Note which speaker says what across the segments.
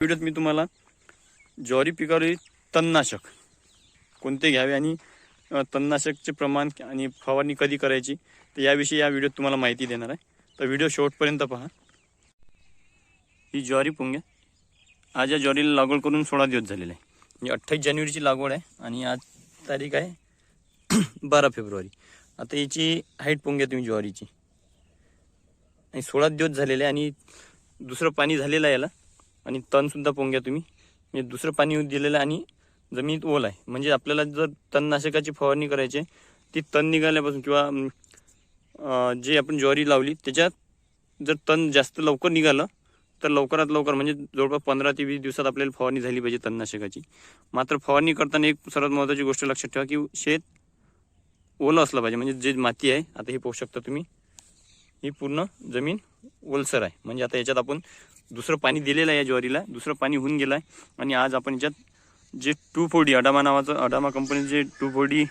Speaker 1: व्हिडिओत मी तुम्हाला ज्वारी पिकावरील तणनाशक कोणते घ्यावे आणि तणनाशकचे प्रमाण आणि फवारणी कधी करायची तर याविषयी या व्हिडिओत तुम्हाला माहिती देणार आहे. तर व्हिडिओ शेवटपर्यंत पहा. ही ज्वारी पुंग्या आज या ज्वारीला लागवड करून सोळा दिवस झालेला आहे. म्हणजे अठ्ठावीस जानेवारीची लागवड आहे आणि आज तारीख आहे बारा फेब्रुवारी. आता याची हाईट पुंग्या तुम्ही ज्वारीची. आणि सोळा दिवस झालेले आहे आणि दुसरं पाणी झालेलं आहे याला. आणि तणसुद्धा पोंग्या तुम्ही. म्हणजे दुसरं पाणी दिलेलं आहे आणि जमिनीत ओल आहे. म्हणजे आपल्याला जर तणनाशकाची फवारणी करायची आहे, ती तण निघाल्यापासून किंवा जे आपण ज्वारी लावली त्याच्यात जर तण जास्त लवकर निघालं तर लवकरात लवकर म्हणजे जवळपास पंधरा ते वीस दिवसात आपल्याला फवारणी झाली पाहिजे तणनाशकाची. मात्र फवारणी करताना एक सर्वात महत्त्वाची गोष्ट लक्षात ठेवा की शेत ओलं असलं पाहिजे. म्हणजे जे माती आहे आता हे पाहू शकता तुम्ही. ही पूर्ण जमीन ओलसर आहे. म्हणजे आता याच्यात आपण दुसरं पाणी दिलेलं आहे या ज्वारीला दुसरं पाणी होऊन गेलं आहे आणि आज आपण याच्यात जे टू फोर्डी अडामा नावाचं अडामा कंपनीचं जे टू फोर्डी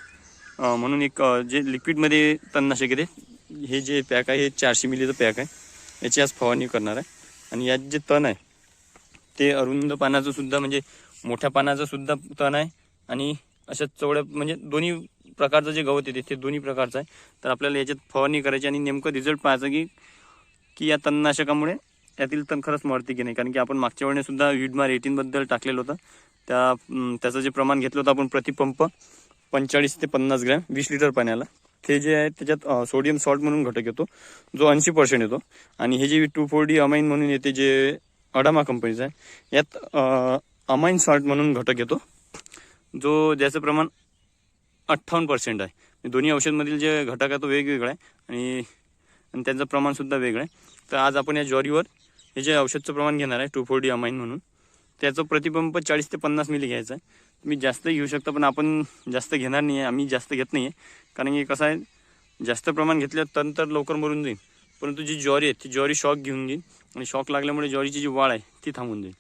Speaker 1: म्हणून एक जे लिक्विडमध्ये तणनाशक येते हे जे पॅक आहे हे चारशे मिलीचं पॅक आहे. याची आज फवारणी करणार आहे. आणि यात जे तण आहे ते अरुंद पानाचं सुद्धा म्हणजे मोठ्या पानाचं सुद्धा तण आहे. आणि अशा चवड्या म्हणजे दोन्ही प्रकारचं जे गवत येते ते दोन्ही प्रकारचं आहे. तर आपल्याला याच्यात फवारणी करायची आणि नेमकं रिझल्ट पाहायचं की की या तणनाशकामुळे यातील तण खरंच मरते की नाही कारण की आपण मागच्या वेळेने सुद्धा विडमार एटीनबद्दल टाकलेलं होतं. त्या त्याचं जे प्रमाण घेतलं होतं आपण प्रतिपंप पंचेचाळीस ते पन्नास ग्रॅम वीस लिटर पाण्याला. ते जे आहे त्याच्यात सोडियम सॉल्ट म्हणून घटक येतो जो ऐंशी पर्सेंट येतो. आणि हे जे टू फोर डी अमाइन म्हणून येते जे अडामा कंपनीचं आहे यात अमाइन सॉल्ट म्हणून घटक येतो जो ज्याचं प्रमाण अठ्ठावन्न पर्सेंट आहे. दोन्ही औषधमधील जे घटक आहे तो वेगवेगळा आहे. आणि आणि त्यांचं प्रमाणसुद्धा वेगळं आहे. तर आज आपण या ज्वारीवर हे जे औषधचं प्रमाण घेणार आहे टू फोर डी अमाइन म्हणून त्याचं प्रतिपंप चाळीस ते पन्नास मिली घ्यायचं आहे. तुम्ही जास्त घेऊ शकता पण आपण जास्त घेणार नाही आहे आम्ही जास्त घेत नाही आहे कारण की कसं आहे जास्त प्रमाण घेतलं तण तर लवकर मरून जाईल. परंतु जी ज्वारी आहे ती ज्वारी शॉक घेऊन घेईल आणि शॉक लागल्यामुळे ज्वारीची जी वाढ आहे ती थांबून जाईल.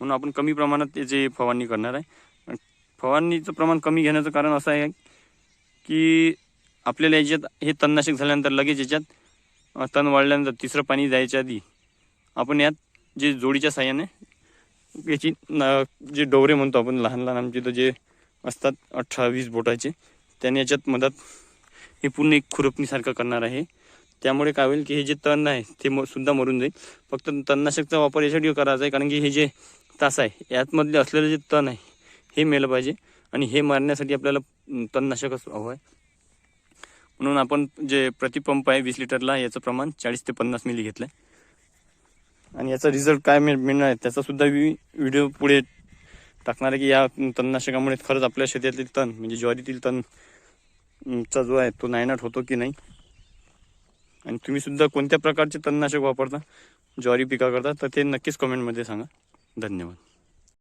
Speaker 1: म्हणून आपण कमी प्रमाणात त्याची फवारणी करणार आहे. फवारणीचं प्रमाण कमी घेण्याचं कारण असं आहे की आपल्याला याच्यात हे तणनाशक झाल्यानंतर लगेच याच्यात तण वाढल्यानंतर तिसरं पाणी जायच्या आधी आपण यात जे जोडीच्या साह्याने याची जे डोवरे म्हणतो आपण लहान लहान आमचे तर जे असतात अठरा वीस बोटाचे त्याने याच्यात मदत हे पूर्ण एक खुरपणीसारखं करणार आहे. त्यामुळे काय होईल की हे जे तण आहे ते म सुद्धा मरून जाईल. फक्त तणनाशकचा वापर यासाठी करायचा आहे कारण की हे जे तास आहे यातमधले असलेलं जे तण आहे हे मेलं पाहिजे आणि हे मारण्यासाठी आपल्याला तणनाशकच हवं आहे. म्हणून आपण जे प्रतिपंप आहे वीस लिटरला याचं प्रमाण चाळीस ते पन्नास मिली घेतलं आहे आणि याचा रिझल्ट काय मिळणार आहे त्याचा सुद्धा मी व्हिडिओ पुढे टाकणार आहे की या तणनाशकामुळे खरंच आपल्या शेतातील तण म्हणजे ज्वारीतील तण चा जो आहे तो नायनाट होतो की नाही? आणि तुम्ही सुद्धा कोणत्या प्रकारचे तणनाशक वापरता ज्वारी पिकाकरता तर ते नक्कीच कमेंटमध्ये सांगा. धन्यवाद.